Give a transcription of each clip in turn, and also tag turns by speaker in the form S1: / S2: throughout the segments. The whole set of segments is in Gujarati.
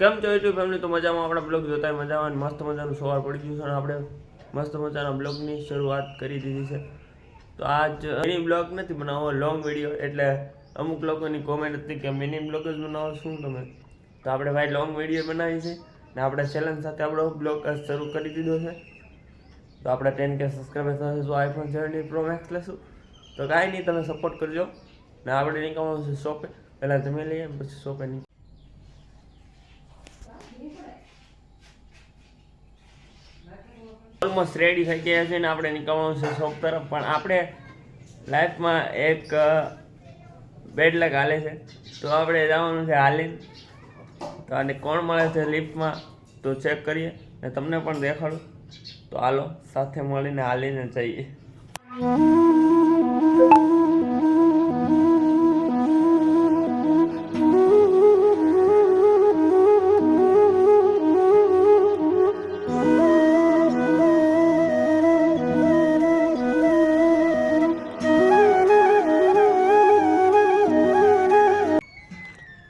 S1: કેમ છો યુટ્યુબ ફેમિલી તો મજામાં? આપણા બ્લોગ જોતા મજામાં મસ્ત મજાનું સવાર પડી ગયું છે અને આપણે. મસ્ત મજાના બ્લોગની શરૂઆત કરી દીધી છે. તો આજ મિની બ્લોગ નથી બનાવવો લોંગ વીડિયો એટલે અમુક લોકોની કોમેન્ટ હતી કે મિની બ્લોગ જ બનાવો, શું તમે? તો આપણે ભાઈ લોંગ વીડિયો બનાવી છે ને આપણે ચેલેન્જ સાથે આપણો બ્લોગ શરૂ કરી દીધો છે. તો આપણે ટેન કે સબસ્ક્રાઈબર થશે તો આઈફોન સેવન્ટી પ્રો મેક્સ લેશું. તો કાંઈ નહીં, તમે સપોર્ટ કરજો. ને આપણે નીકળવાનું છે શોપે પહેલાં જમી લઈએ પછી શોપે નીકળ ઓલમોસ્ટ રેડી થઈ ગયા છે ને આપણે નીકળવાનું છે શોપ તરફ. પણ આપણે લાઈફમાં એક બેડ લગ હાલે છે. તો આપણે જવાનું છે હાલીને. તો આને કોણ મળે છે લિફ્ટમાં તો ચેક કરીએ. ને તમને પણ દેખાડું. તો હાલો, સાથે મળીને હાલીને જઈએ.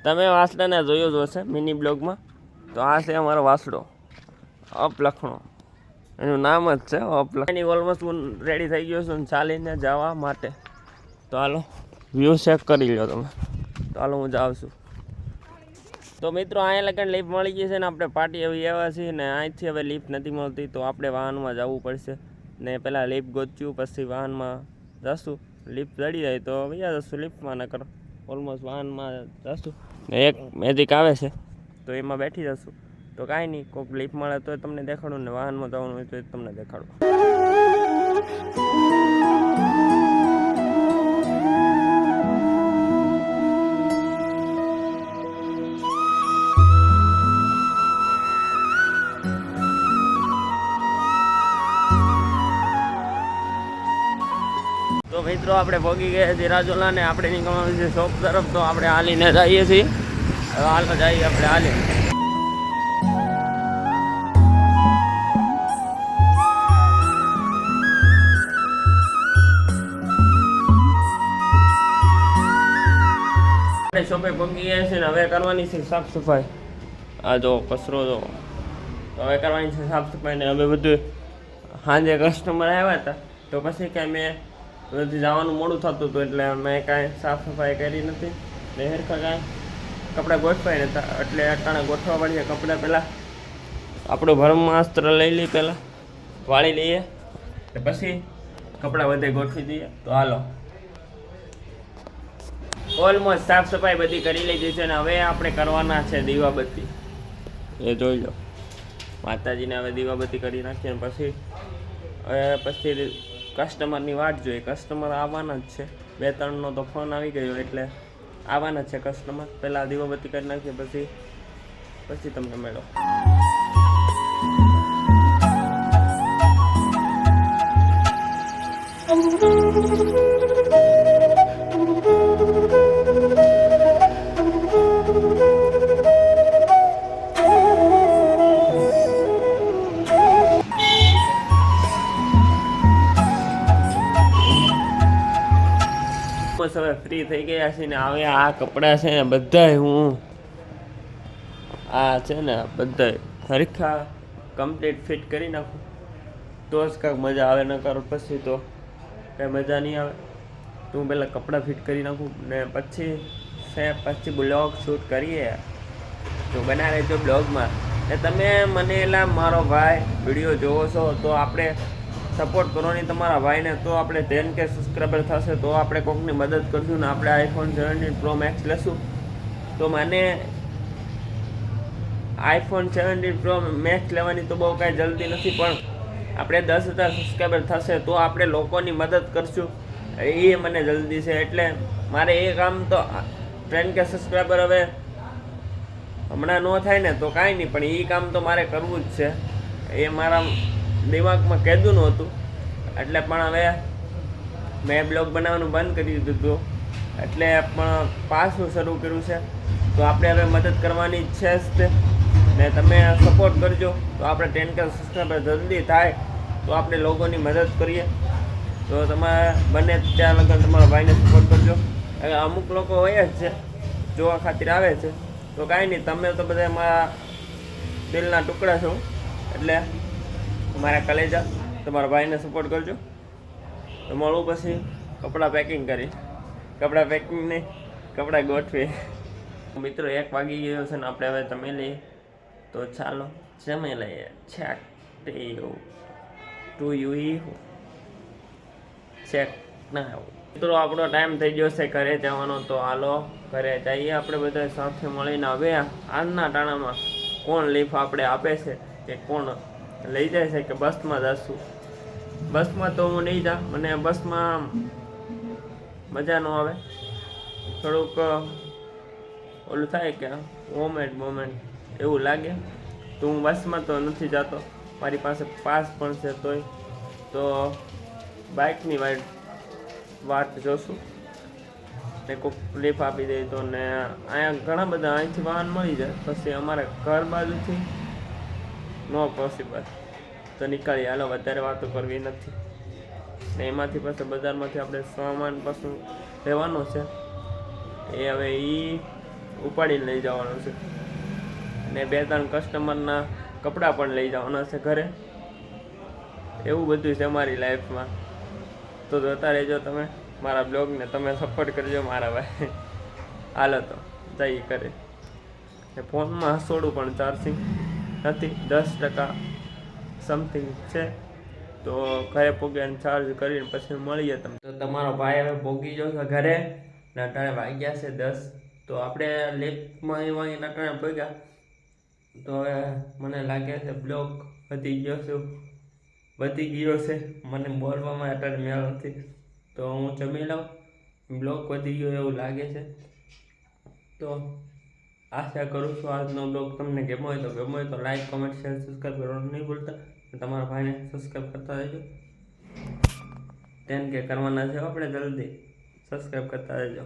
S1: તમે વાસડાને જોયો જ હશે મિની બ્લોગમાં. તો આ છે અમારો વાસડો અપલખણો એનું નામ જ છે અપલખ એની ઓલમોસ્ટ હું રેડી થઈ ગયો છું ચાલીને જવા માટે. તો હાલો વ્યૂ ચેક કરી લો તમે. તો હાલો હું જાઉં છું. તો મિત્રો, અહીંયા લગન લિફ્ટ મળી ગઈ છે ને આપણે પાર્ટી આવી આવ્યા છીએ ને અહીંથી હવે લિફ્ટ નથી મળતી, તો આપણે વાહનમાં જવું પડશે. ને પહેલાં લિફ્ટ ગોત્યું પછી વાહનમાં જશું. લિફ્ટ ચડી જાય તો વૈયા જશું લિફ્ટમાં ન કરો ઓલમોસ્ટ વાહનમાં જશું. એક મેજિક આવે છે. તો એમાં બેઠી જશું. તો કાંઈ નહીં કોઈક લિફ્ટ મળે તો તમને દેખાડું ને વાહનમાં જવાનું હોય તો તમને દેખાડું. મિત્રો, આપણે પહોંચી ગયા છીએ રાજોલા ને આપણે નીકળવાનું છે શોપ તરફ, તો આપણે હાલીને જઈએ છીએ. હવે હાલો જઈએ આપણે હાલી. આપણે શોપે પહોંચી ગયા છે ને હવે કરવાની છે સાફ સફાઈ. આ જો કચરો જો. હવે કરવાની છે સાફ સફાઈ ને હવે બધું સાંજે કસ્ટમર આવ્યા હતા. તો પછી કાંઈ મેં બધી જવાનું મોડું થતું હતું એટલે મેં કાંઈ સાફ સફાઈ કરી નથી. ને હેરખા કાંઈ કપડાં ગોઠવાય નતા એટલે અટાણે ગોઠવા પડશે કપડાં પહેલાં. આપણું બ્રહ્માસ્ત્ર લઈ લઈએ પહેલાં, વાળી લઈએ. પછી કપડાં બધે ગોઠવી દઈએ. તો હાલો. ઓલમોસ્ટ સાફ સફાઈ બધી કરી લીધી છે ને હવે આપણે કરવાના છે દીવાબત્તી. એ જોઈ લો. માતાજીને હવે દીવાબત્તી કરી નાખીએ પછી, હવે પછી કસ્ટમરની વાટ જોઈએ. કસ્ટમર આવવાના જ છે. બે, ત્રણનો તો ફોન આવી ગયો એટલે આવવાના છે કસ્ટમર પહેલાં દીવાબત્તી કરી નાખીએ, પછી પછી તમને મેળો. બસ હવે ફ્રી થઈ ગયા છે ને હવે આ કપડાં છે ને બધાય હું આ છે ને બધાય હરખા કમ્પ્લીટ ફિટ કરી નાખું. તો જ કાંઈક મજા આવે ન કરો પછી તો કાંઈ મજા નહીં આવે. તો હું પહેલાં કપડાં ફિટ કરી નાખું ને પછી છે પછી બ્લોગ શૂટ કરીએ. તો બનાવે જો બ્લોગમાં. ને તમે મને એલા મારો ભાઈ વીડિયો જોવો છો તો આપણે સપોર્ટ કરો નહીં તમારા ભાઈને, તો આપણે ટેન કે સબસ્ક્રાઈબર થશે, તો આપણે કોકની મદદ કરશું ને આપણે આઈફોન સેવન્ટીન પ્રો મેક્સ લેશું. તો મને આઈફોન સેવન્ટીન પ્રો મેક્સ લેવાની તો બહુ કાંઈ જલ્દી નથી, પણ આપણે દસ હજાર સબસ્ક્રાઈબર થશે, તો આપણે લોકોની મદદ કરશું. એ મને જલ્દી છે, એટલે મારે એ કામ તો ટેન કે સબસ્ક્રાઈબર હવે હમણાં ન થાય ને તો કાંઈ નહીં, પણ એ કામ તો મારે કરવું જ છે. એ મારા દિમાગમાં કહેતું નહોતું એટલે પણ હવે મેં બ્લોગ બનાવવાનું બંધ કરી દીધું હતું. એટલે પણ પાછું શરૂ કર્યું છે. તો આપણે હવે મદદ કરવાની છે જ તે. ને તમે સપોર્ટ કરજો. તો આપણે ટેન કે સબસ્ક્રાઈબર જલ્દી થાય તો આપણે લોકોની મદદ કરીએ. તો તમારે બને ત્યાં લગન તમારા ભાઈને સપોર્ટ કરજો. હવે અમુક લોકો હોય જ છે, જોવા ખાतिर આવે છે. તો કાંઈ નહીં, તમે તો બધા મારા દિલના ટુકડા છો. એટલે મારા કલેજા, તમારા ભાઈને સપોર્ટ કરજો. તો મળું પછી કપડાં પેકિંગ કરી. કપડાં પેકિંગ નહીં કપડાં ગોઠવી. મિત્રો, એક વાગી ગયો છે ને આપણે હવે તમે લઈએ. તો ચાલો, જમી લઈએ. છેક ટુ યુ છેક ના મિત્રો, આપણો ટાઈમ થઈ ગયો છે ઘરે જવાનો. તો હાલો, ઘરે જઈએ આપણે બધા સાથે મળીને. હવે આજના ટાણામાં કોણ લીફ આપણે આપે છે કે કોણ લઈ જાય છે કે બસમાં જશું. બસમાં તો હું નહીં જા મને બસમાં મજા ન આવે. થોડુંક ઓલું થાય કે મોમેન્ટ મોમેન્ટ એવું લાગે. તો હું બસમાં તો નથી જતો. મારી પાસે પાસ પણ છે તોય. તો બાઇકની વાટ વાત જોશું. ને કોઈક લીફ આપી દે તો ને અહીંયા ઘણા બધા અહીંથી વાહન મળી જાય. પછી અમારે ઘર બાજુથી નો પોસિબલ તો નીકળી, હાલો, વધારે વાતો કરવી નથી. ને એમાંથી પાછું બજારમાંથી આપણે સામાન પાછું લેવાનો છે. એ હવે એ ઉપાડીને લઈ જવાનું છે. ને બે ત્રણ કસ્ટમરના કપડાં પણ લઈ જવાના છે ઘરે. એવું બધું છે મારી લાઈફમાં તો જોતા રહેજો તમે, મારા બ્લોગને તમે સપોર્ટ કરજો મારા ભાઈ. હાલો તો જઈ કરે ફોનમાં હસોડું પણ ચાર્જિંગ નથી, દસ ટકા સમથિંગ છે. તો ઘરે પોગે ચાર્જ કરીને પછી મળીએ તમે તો તમારો ભાઈ હવે પોગી ગયો છે ઘરે ને અટાણે વાગ્યા છે દસ. તો આપણે લેકમાં એવા અટાણે ભોગ્યા તો હવે મને લાગે છે બ્લોક વધી ગયો છે. વધી ગયો છે. મને બોલવામાં અટાણે મેળ નથી. તો હું જમી લઉં. બ્લોક વધી ગયો એવું લાગે છે. તો આશા કરું છું આજનો બ્લોગ તમને ગમ્યો હોય તો ગમ્યો હોય તો લાઇક કોમેન્ટ શેર સબસ્ક્રાઈબ કરવાનું નહીં ભૂલતા. તમારા ભાઈને સબસ્ક્રાઈબ કરતા રહેજો. ટેન કે કરવાના છે આપણે જલ્દી. સબસ્ક્રાઈબ કરતા રહેજો.